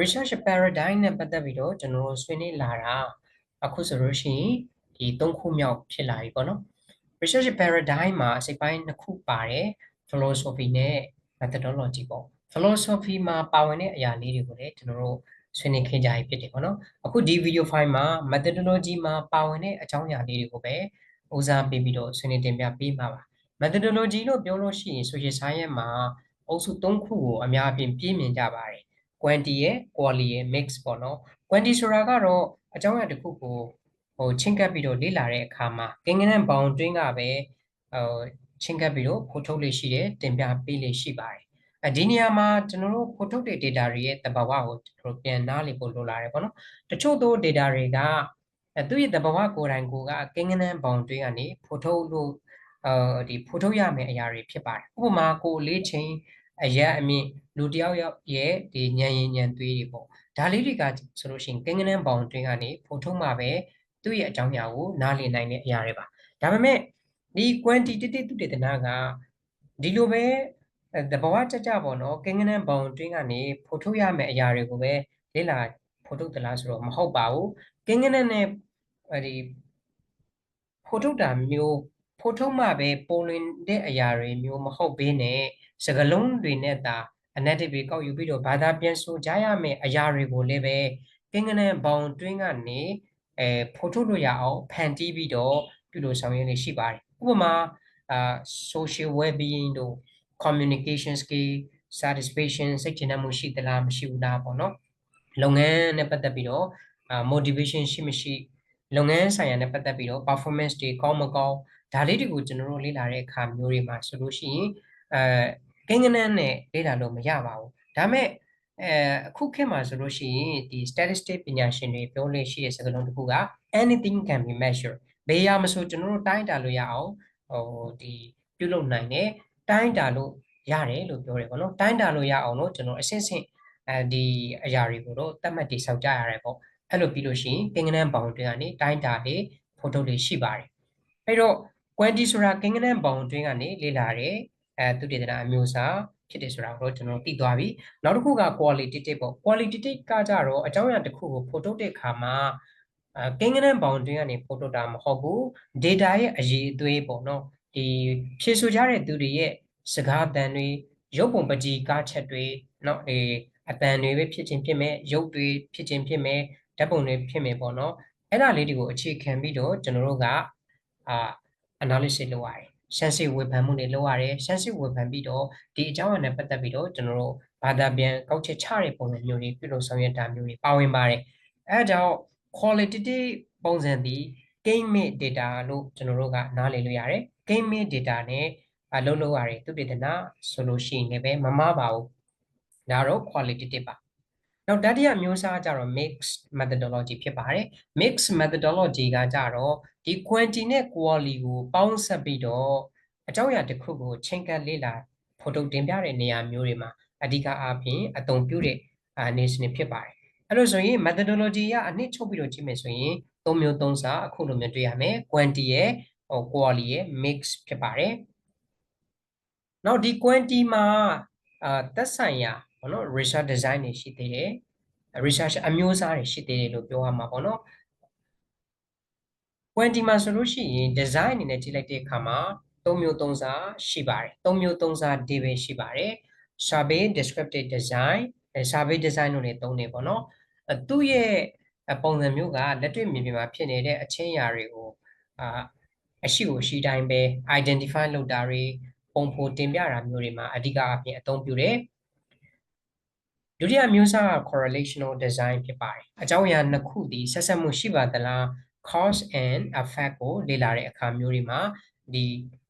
research paradigm နဲ့ပတ်သက်ပြီးတော့ကျွန်တော်တို့ဆွေးနွေးလာတာအခုဆိုလို့ရှိရင်ဒီသုံးခုမြောက်ဖြစ်လာပြီပေါ့နော် research paradigm မှာအစိပ်ပိုင်းနှစ်ခုပါတယ် philosophy နဲ့ methodology ပေါ့ philosophy မှာပါဝင်တဲ့အရာလေးတွေကိုလည်းကျွန်တော်တို့ဆွေးနွေးခဲ့ကြရဖြစ်တယ်ပေါ့နော်အခုဒီ video file မှာ methodology မှာပါဝင်တဲ့အကြောင်းအရာလေးတွေကိုပဲဦးစားပေးပြီးတော့ဆွေးနွေးတင်ပြပေးမှာပါ methodology လို့ပြောလို့ရှိရင် social science မှာအုပ်စု၃ခုကိုအများအပြားပြည့်မြင်ကြပါတယ် quantity ရယ် quality ရယ် mix ပေါ့နော် quantity ဆိုတာကတော့အကြောင်းအရာတစ်ခုကိုဟိုချင်းကပ်ပြီးတော့လေ့လာတဲ့အခါမှာကင်းကနန်ဘောင်တွင်းကပဲဟိုချင်းကပ်ပြီးတော့ဖိုထုတ်လေးရှိတယ်တင်ပြပေးလေးရှိပါတယ်အဲဒီနေရာမှာကျွန်တော်တို့ဖိုထုတ်တဲ့ data တွေရဲ့တဘာဝကိုကျွန်တော်ပြန်နားလည်ဖို့လိုလာတယ်ပေါ့နော်တချို့သော data တွေကအဲသူ့ရဲ့တဘာဝကိုယ်တိုင်ကိုကကင်းကနန်ဘောင်တွင်းကနေဖိုထုတ်လို့အဲဒီဖိုထုတ်ရမယ့်အရာတွေဖြစ်ပါတယ်ဥပမာကိုလေးချင်း အရက်အမြင့်လူတယောက်ရဲ့ဒီညံရင်ညံသွေးတွေပေါ့ဒါလေးတွေကဆိုလို့ရှိရင်ကင်းကနန်းဘောင်တွင်းကနေဖိုထုံးမှာပဲသူ့ရဲ့အကြောင်းအရာကိုနားလည်နိုင်တဲ့အရာတွေပါဒါပေမဲ့ဒီ quantitative သုတေသနကဒီလိုပဲတဘာဝကြကြပေါ့နော်ကင်းကနန်းဘောင်တွင်းကနေဖိုထုတ်ရမယ့်အရာတွေကိုပဲလေ့လာဖိုထုတ်သလားဆိုတော့မဟုတ်ပါဘူးကင်းကနန်းနဲ့ဒီဖိုထုတ်တာမျိုး ဖိုထုတ်မှပဲပုံလွင်တဲ့အရာတွေမျိုးမဟုတ်ဘဲနဲ့စကလုံးတွေနဲ့သာအနက်တစ်ပေကောက်ယူပြီးတော့ဘာသာပြန်ဆိုကြရမယ့်အရာတွေကိုလည်းပဲကင်းကနန်ဘောင်တွင်းကနေအဲဖိုထုတ်လို့ရအောင်ဖန်တီးပြီးတော့ပြုလို့ဆောင်ရွက်နေရှိပါတယ်ဥပမာအာ social well-being တို့ communication skill satisfaction စိတ်ချမ်းသာမှုရှိသလားမရှိဘူးလားပေါ့နော်လုပ်ငန်းနဲ့ပတ်သက်ပြီးတော့ motivation ရှိမရှိ လုပ်ငန်းဆိုင်ရာနဲ့ပတ်သက်ပြီးတော့ performance တွေကောင်းမကောင်းဒါလေးတွေကိုကျွန်တော်တို့လေ့လာတဲ့အခါမျိုးတွေမှာဆိုလို့ရှိရင်အဲကိန်းဂဏန်းနဲ့လေ့လာလို့မရပါဘူးဒါမဲ့အဲအခုခေတ်မှာဆိုလို့ရှိရင်ဒီ statistic ပညာရှင်တွေပြောလို့ရှိတဲ့စကားလုံးတစ်ခုက anything can be measured ဘယ်ရမဆိုကျွန်တော်တို့တိုင်းတာလို့ရအောင်ဟိုဒီပြုလုပ်နိုင်တယ်တိုင်းတာလို့ရတယ်လို့ပြောတယ်ပေါ့နော်တိုင်းတာလို့ရအောင်လို့ကျွန်တော်အဆင့်ဆင့်အဲဒီအရာတွေကိုတော့တတ်မှတ်တိဆောက်ကြရတယ်ပေါ့ အဲ့လိုပြီးလို့ရှိရင်ကိန်းဂဏန်းဘောင်တွေကနေတိုင်းတာတွေဖိုတိုတွေရှိပါတယ်အဲ့တော့ quantity ဆိုတာကိန်းဂဏန်းဘောင်တွင်းကနေလေ့လာတဲ့အဲသူတေသနာအမျိုးအစားဖြစ်တယ်ဆိုတာကိုကျွန်တော်သိသွားပြီနောက်တစ်ခုက qualitative ပေါ့ qualitative ကကြတော့အကြောင်းအရာတစ်ခုကိုဖော်ထုတ်တဲ့အခါမှာအဲကိန်းဂဏန်းဘောင်တွင်းကနေဖော်ထုတ်တာမဟုတ်ဘူး data ရဲ့အရေးအသွေးပေါ့နော်ဒီဖြည့်ဆိုကြတဲ့သူတွေရဲ့စကားတန်တွေရုပ်ပုံပကြီးကားချက်တွေเนาะအဲအတန်တွေပဲဖြစ်ခြင်းဖြစ်မဲ့ရုပ်တွေဖြစ်ခြင်းဖြစ်မဲ့ ဓာတ်ပုံတွေဖြစ်မဲ့ပေါ့နော်အဲ့ဒါလေးတွေကိုအခြေခံပြီးတော့ကျွန်တော်တို့ကအာ analysis လုပ်ရတယ်ရှမ်းစစ်ဝေဖန်မှုတွေလုပ်ရတယ်ရှမ်းစစ်ဝေဖန်ပြီးတော့ဒီအကြောင်းအရာနဲ့ပတ်သက်ပြီးတော့ကျွန်တော်တို့ဘာသာပြန်ကောက်ချက်ချတဲ့ပုံစံမျိုးတွေပြုလုပ်ဆောင်ရွက်တာမျိုးတွေပါဝင်ပါတယ်အဲဒါကြောင့် qualitative ပုံစံဒီ game made data လို့ကျွန်တော်တို့ကနားလည်လို့ရတယ် game made data နဲ့အလုပ်လုပ်ရတယ်သူတေသနာဆိုလို့ရှိရင်လည်းပဲမမပါဘူးဒါတော့ qualitative ပါ နောက်တတိယမျိုးစားကြတော့ mix methodology ဖြစ်ပါတယ် mix methodology ကကြတော့ဒီ quantity နဲ့ quality ကိုပေါင်းစပ်ပြီးတော့အကြောင်းအရာတစ်ခုကိုချိန်ကပ်လေ့လာဖော်ထုတ်တင်ပြတဲ့နေရာမျိုးတွေမှာအဓိကအားဖြင့်အသုံးပြုတဲ့အနေစနစ်ဖြစ်ပါတယ်အဲ့လိုဆိုရင် methodology ကအနှစ်ချုပ်ပြီးတော့ကြည့်မယ်ဆိုရင်သုံးမျိုးသုံးစားအခုလိုမျိုးတွေ့ရမယ် quantity ရဲ့ဟို quality ရဲ့ mix ဖြစ်ပါတယ်နောက်ဒီ quantity မှာအာသက်ဆိုင်ရာ ဘောနော် research design တွေရှိသေးတယ် research အမျိုးအစားတွေရှိသေးတယ်လို့ပြောရမှာပေါ့နော် quantity မှာဆိုလို့ရှိရင် design အနေနဲ့ကြည့်လိုက်တဲ့အခါမှာ၃မျိုး၃စားရှိပါတယ်၃မျိုး၃စား D ပဲရှိပါတယ် survey descriptive design survey design လို့လည်းသုံးနေပေါ့နော်သူ့ရဲ့ပုံစံမျိုးကလက်တွေ့မြေပြင်မှာဖြစ်နေတဲ့အချင်းအရာတွေကိုအာအရှိကိုရှိတိုင်းပဲ identify လုပ်တာတွေပုံဖော်တင်ပြတာမျိုးတွေမှာအဓိကအပြင်အသုံးပြုတယ် ဒုတိယမျိုးစားက correlational design ဖြစ်ပါတယ်အကြောင်းအရာနှစ်ခုဒီဆက်ဆက်မှုရှိပါသလား cause and effect ကိုလေ့လာတဲ့အခါမျိုးတွေမှာဒီ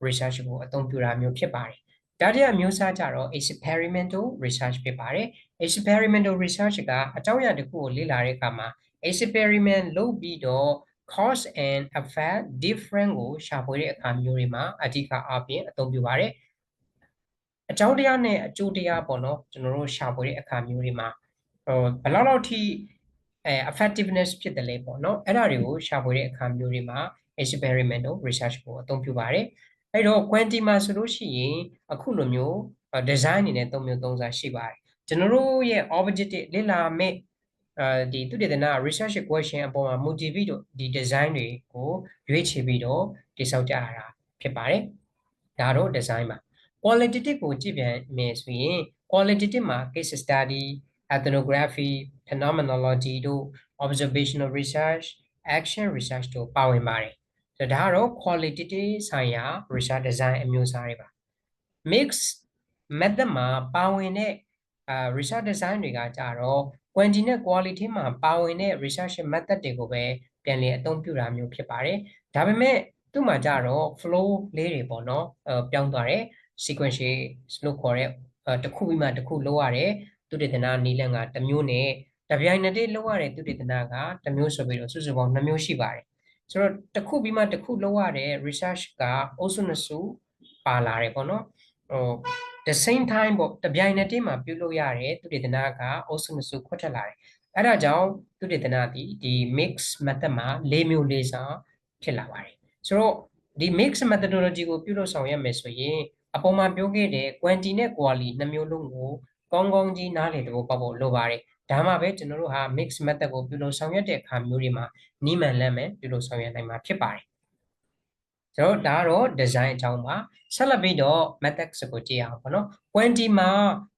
research ကိုအသုံးပြုတာမျိုးဖြစ်ပါတယ်တတိယမျိုးစားကြတော့ experimental research ဖြစ်ပါတယ် experimental research ကအကြောင်းအရာတစ်ခုကိုလေ့လာတဲ့အခါမှာ experiment လုပ်ပြီးတော့ cause and effect different ကိုရှာဖွေတဲ့အခါမျိုးတွေမှာအဓိကအပြင်အသုံးပြုပါတယ် အကြောင်းတရားနဲ့အကျိုးတရားပေါ့နော်ကျွန်တော်တို့ရှာဖွေတဲ့အခါမျိုးတွေမှာဟိုဘယ်လောက်လောက်ထိအဲ effectiveness ဖြစ်တယ်လဲပေါ့နော်အဲ့ဒါတွေကိုရှာဖွေတဲ့အခါမျိုးတွေမှာ experimental research ကိုအသုံးပြုပါတယ်အဲ့တော့ quantity မှာဆိုလို့ရှိရင်အခုလိုမျိုး design အနေနဲ့၃မျိုး၃စားရှိပါတယ်ကျွန်တော်တို့ရဲ့ objective လေ့လာမယ့်အဲဒီသူတေသနာ research question အပေါ်မှာ motivate တို့ဒီ design တွေကိုရွေးချယ်ပြီးတော့တိစောက်ကြရတာဖြစ်ပါတယ်ဒါတော့ design ပါ qualitative ကိုကြည့်ပြန်မယ်ဆိုရင် qualitative မှာ case study ethnography phenomenology တို့ observational research action research တို့ပါဝင်ပါတယ်ဆိုတော့ဒါကတော့ qualitative ဆိုင်ရာ research design အမျိုးအစားတွေပါ mix method မှာပါဝင်တဲ့အာ research design တွေကကြတော့ quantity နဲ့ quality မှာပါဝင်တဲ့ research method တွေကိုပဲပြန်လည်အသုံးပြုတာမျိုးဖြစ်ပါတယ်ဒါပေမဲ့သူ့မှာကြတော့ flow လေးတွေပေါ့နော်အဲပြောင်းသွားတယ် sequential လို့ခေါ်တဲ့အဲတစ်ခုပြီးမှတစ်ခုလောက်ရတယ်သူတေသနာနီလန်ကတစ်မျိုးနဲ့တပြိုင်နက်တည်းလောက်ရတဲ့သူတေသနာကတစ်မျိုးဆိုပြီးတော့စုစုပေါင်းနှစ်မျိုးရှိပါတယ်ဆိုတော့တစ်ခုပြီးမှတစ်ခုလောက်ရတဲ့ research ကအုပ်စုနှစ်စုပါလာတယ်ပေါ့နော်ဟို the same time ပေါ့တပြိုင်နက်တည်းမှာပြုလုပ်ရတဲ့သူတေသနာကအုပ်စုနှစ်စုခွက်ထက်လာတယ်အဲ့ဒါကြောင့်သူတေသနာဒီဒီ mix method မှာ၄မျိုး၄စားဖြစ်လာပါတယ်ဆိုတော့ဒီ mix methodology ကိုပြုလုပ်ဆောင်ရမယ်ဆိုရင် အပေါ်မှာပြောခဲ့တဲ့ quantity နဲ့ quality နှစ်မျိုးလုံးကိုကောင်းကောင်းကြီးနားလည်သဘောပေါက်ဖို့လိုပါတယ်ဒါမှပဲကျွန်တော်တို့ဟာ mix method ကိုပြုလုပ်ဆောင်ရွက်တဲ့အခါမျိုးတွေမှာနီးမှန်လမ်းမဲ့ပြုလုပ်ဆောင်ရွက်နိုင်မှာဖြစ်ပါတယ်ကျွန်တော်ဒါကတော့ design အကြောင်းပါဆက်လက်ပြီးတော့ methods ကိုကြည့်အောင်ပေါ့နော် quantity မှာ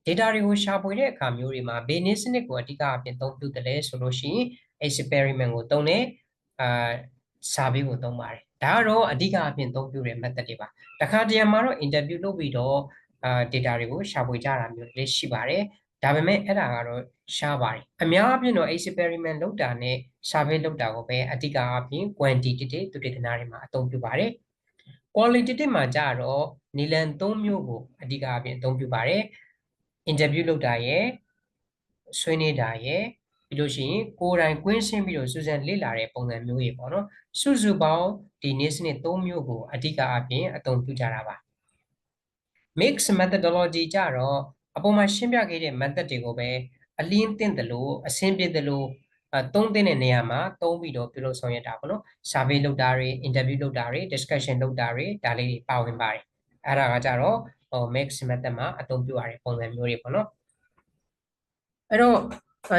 data တွေကိုရှာဖွေတဲ့အခါမျိုးတွေမှာဘယ်နည်းစနစ်ကိုအဓိကအပြင်သုံးပြုတယ်လဲဆိုလို့ရှိရင် experiment ကိုသုံးတယ်အာ survey ကိုသုံးပါတယ် ဒါကတော့အဓိကအပြင်သုံးပြုတဲ့ method တွေပါတခါတရံမှာတော့ interview လုပ်ပြီးတော့အာ data တွေကိုရှာဖွေကြတာမျိုးလေးရှိပါတယ်ဒါပေမဲ့အဲ့ဒါကတော့ရှားပါတယ်အများအပြားတော့ experiment လုပ်တာနဲ့ survey လုပ်တာကိုပဲအဓိကအပြင် quantitative သူတေသနာတွေမှာအသုံးပြုပါတယ် qualitative မှာကြတော့နီလန်၃မျိုးကိုအဓိကအပြင်အသုံးပြုပါတယ် interview လုပ်တာရယ်ဆွေးနွေးတာရယ်ပြီးလို့ရှိရင်ကိုယ်တိုင်ကွင်းဆင်းပြီးတော့စူးစမ်းလေ့လာတဲ့ပုံစံမျိုးကြီးပေါ့နော် စုစုပေါင်းဒီနေ့စနစ်၃မျိုးကိုအဓိကအပြင်အသုံးပြုကြတာပါ mix methodology ကြတော့အပေါ်မှာရှင်းပြခဲ့တဲ့ method တွေကိုပဲအလင်းတင်တယ်လို့အဆင်းပြေတယ်လို့အသုံးသင့်တဲ့နေရာမှာသုံးပြီးတော့ပြုလုပ်ဆောင်ရတာပေါ့နော် survey လုပ်တာတွေ interview လုပ်တာတွေ discussion လုပ်တာတွေဒါလေးတွေပါဝင်ပါတယ်အဲ့ဒါကကြတော့ဟို mix method မှာအသုံးပြုရတဲ့ပုံစံမျိုးတွေပေါ့နော်အဲ့တော့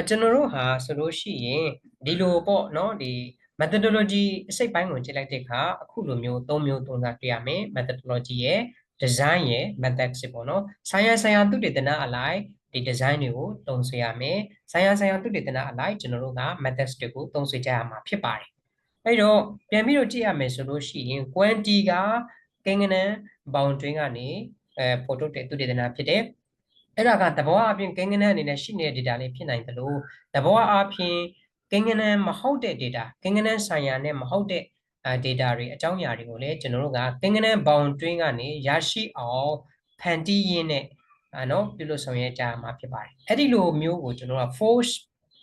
ကျွန်တော်တို့ဟာဆိုလို့ရှိရင်ဒီလိုပေါ့နော်ဒီ methodology အစိတ်ပိုင်းကိုကြည့်လိုက်တဲ့အခါအခုလိုမျိုး၃မျိုးသုံးစားတွေ့ရမယ် methodology ရဲ့ design ရဲ့ methods ပေါ့နော်ဆိုင်ရာဆိုင်ရာသုတေသနအလိုက်ဒီ design တွေကိုသုံးဆွေးရမယ်ဆိုင်ရာဆိုင်ရာသုတေသနအလိုက်ကျွန်တော်တို့က methods တွေကိုသုံးဆွေးကြရမှာဖြစ်ပါတယ်အဲ့တော့ပြန်ပြီးတော့ကြည့်ရမယ်ဆိုလို့ရှိရင် quantity ကကိန်းဂဏန်း boundary ကနေအဲဖော်ထုတ်တဲ့သုတေသနဖြစ်တဲ့အဲ့ဒါကသဘောအပြင်ကိန်းဂဏန်းအနေနဲ့ရှိနေတဲ့ data လေးဖြစ်နိုင်တယ်လို့သဘောအပြင် ကိန်းဂဏန်းမဟုတ်တဲ့ data ကိန်းဂဏန်းဆိုင်ရာနဲ့မဟုတ်တဲ့ data တွေအကြောင်းအရာတွေကိုလည်းကျွန်တော်တို့ကကိန်းဂဏန်း boundary ကနေရရှိအောင်ဖန်တီးရင်းနဲ့အနော်ပြုလို့ဆောင်ရွက်ကြရမှာဖြစ်ပါတယ်အဲ့ဒီလိုမျိုးကိုကျွန်တော်က force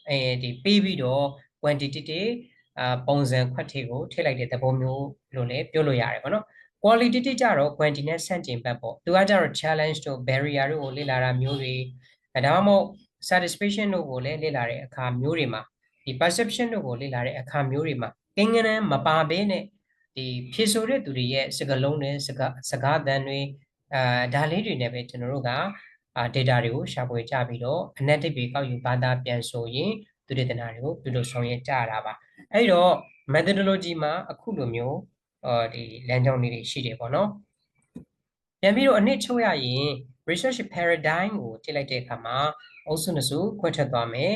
အဲဒီပေးပြီးတော့ quantitative အာပုံစံခွက်တွေကိုထည့်လိုက်တဲ့သဘောမျိုးလို့လည်းပြောလို့ရတယ်ပေါ့နော် qualitative ကြတော့ quantity နဲ့ဆန့်ကျင်ဘက်ပေါ့သူကကြတော့ challenge တို့ barrier တို့ကိုလေ့လာတာမျိုးတွေဒါမှမဟုတ် satisfaction တို့ကိုလည်းလေ့လာတဲ့အခါမျိုးတွေမှာ ဒီ perception တို့ကိုလေ့လာတဲ့အခါမျိုးတွေမှာကိန်းဂဏန်းမပါဘဲနဲ့ဒီဖြည့်ဆိုတဲ့သူတွေရဲ့စကားလုံးတွေစကားစကားသံတွေအာဒါလေးတွေနဲ့ပဲကျွန်တော်တို့ကအာ data တွေကိုရှာဖွေကြပြီးတော့ analytic တွေကောက်ယူဘာသာပြန်ဆိုရင်သူတေသနာတွေကိုပြုလုပ်ဆောင်ရွက်ကြရတာပါအဲ့တော့ methodology မှာအခုလိုမျိုးအာဒီလမ်းကြောင်းလေးတွေရှိတယ်ပေါ့နော်ပြန်ပြီးတော့အနည်းချုပ်ရရင် research paradigm ကိုကြည့်လိုက်တဲ့အခါမှာအုပ်စုနှစ်စုခွဲထွက်သွားမယ်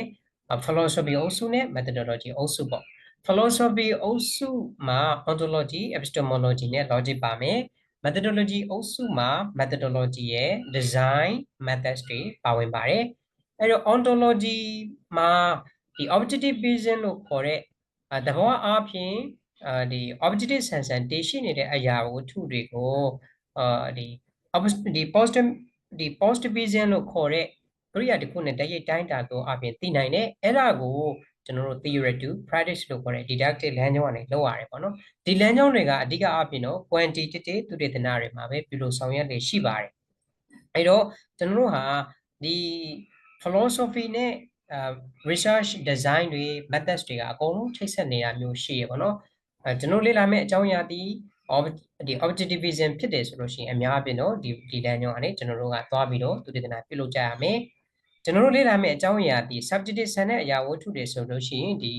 philosophy အုပ်စုနဲ့ methodology အုပ်စုပေါ့ philosophy အုပ်စုမှာ ontology epistemology နဲ့ logic ပါမယ် methodology အုပ်စုမှာ methodology ရဲ့ design methods တွေပါဝင်ပါတယ်အဲ့တော့ ontology မှာဒီ objective vision လို့ခေါ်တဲ့သဘောအားဖြင့်အာဒီ objective sensor တည်ရှိနေတဲ့အရာဝတ္ထုတွေကိုအာဒီဒီ positive ဒီ positive vision လို့ခေါ်တဲ့ ကရိယာတစ်ခုနဲ့တရိပ်တိုင်းတာကိုအပြင်သိနိုင်တယ်အဲ့ဒါကိုကျွန်တော်တို့ theory to practice လို့ခေါ်တဲ့ didactic လမ်းကြောင်းကနေလောက်ရတယ်ပေါ့နော်ဒီလမ်းကြောင်းတွေကအဓိကအပြင်တော့ quantitative သူတေသနာတွေမှာပဲပြုလို့ဆောင်ရွက်နေရှိပါတယ်အဲ့တော့ကျွန်တော်တို့ဟာဒီ philosophy နဲ့ research design တွေ methods တွေကအကုန်လုံးချိတ်ဆက်နေတာမျိုးရှိရပေါ့နော်အဲကျွန်တော်လေ့လာမယ့်အကြောင်းအရာဒီဒီ objectivism ဖြစ်တယ်ဆိုလို့ရှိရင်အများအပြားတော့ဒီဒီလမ်းကြောင်းကနေကျွန်တော်တို့ကသွားပြီးတော့သူတေသနာပြုလုပ်ကြရမယ် ကျွန်ကျွန်တော်တို့လေ့လာမယ့်အကြောင်းအရာဒီ subjective ဆန်တဲ့အရာဝတ္ထုတွေဆိုလို့ရှိရင်ဒီ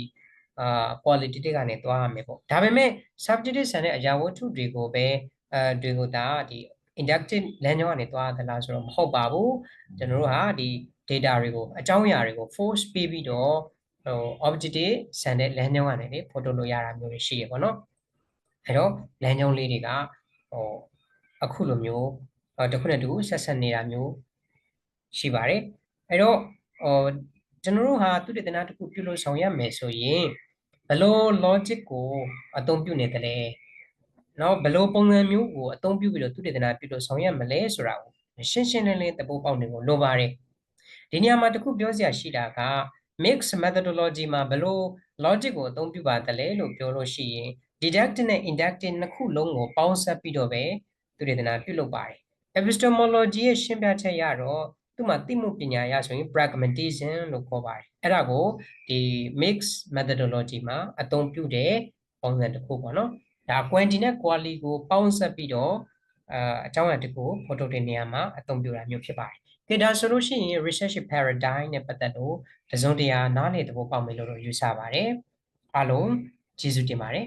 အာ qualitative ကနေသွားရမယ်ပေါ့ဒါပေမဲ့ subjective ဆန်တဲ့အရာဝတ္ထုတွေကိုပဲအဲတွေကိုဒါဒီ inductive လမ်းကြောင်းကနေသွားသလားဆိုတော့မဟုတ်ပါဘူးကျွန်တော်တို့ဟာဒီ data တွေကိုအကြောင်းအရာတွေကို force ပေးပြီးတော့ဟို objective ဆန်တဲ့လမ်းကြောင်းကနေလေဖော်ထုတ်လို့ရတာမျိုးတွေရှိရပေါ့နော်အဲတော့လမ်းကြောင်းလေးတွေကဟိုအခုလိုမျိုးဟိုတစ်ခုနဲ့တစ်ခုဆက်ဆက်နေတာမျိုးရှိပါတယ် အဲတော့ဟိုကျွန်တော်တို့ဟာသူတေသနာတစ်ခုပြုလို့ဆောင်ရမယ်ဆိုရင်ဘယ်လို logic ကိုအသုံးပြုနေတယ်လဲနော်ဘယ်လိုပုံစံမျိုးကိုအသုံးပြုပြီးတော့သူတေသနာပြုလို့ဆောင်ရမလဲဆိုတာကိုရှင်းရှင်းလင်းလင်းသဘောပေါက်နေဖို့လိုပါတယ်ဒီနေရာမှာတစ်ခုပြောစရာရှိတာက mix methodology မှာဘယ်လို logic ကိုအသုံးပြုပါတယ်လို့ပြောလို့ရှိရင် deductive နဲ့ inductive နှစ်ခုလုံးကိုပေါင်းစပ်ပြီးတော့ပဲသူတေသနာပြုလုပ်ပါတယ် epistemology ရဲ့ရှင်းပြချက်ရတော့ သူ့မှာသိမှုပညာရဆိုရင် pragmatism လို့ခေါ်ပါတယ်အဲ့ဒါကိုဒီ mix methodology မှာအသုံးပြုတဲ့ပုံစံတစ်ခုပေါ့နော်ဒါ quantity နဲ့ quality ကိုပေါင်းစပ်ပြီးတော့အာအကြောင်းအရာတစ်ခုဖော်ထုတ်တဲ့နေရာမှာအသုံးပြုတာမျိုးဖြစ်ပါတယ်ကဲဒါဆိုလို့ရှိရင် research paradigm နဲ့ပတ်သက်လို့တစုံတရာနားလည်သဘောပေါက်မယ်လို့တော့ယူဆပါတယ်အားလုံးကျေးဇူးတင်ပါတယ်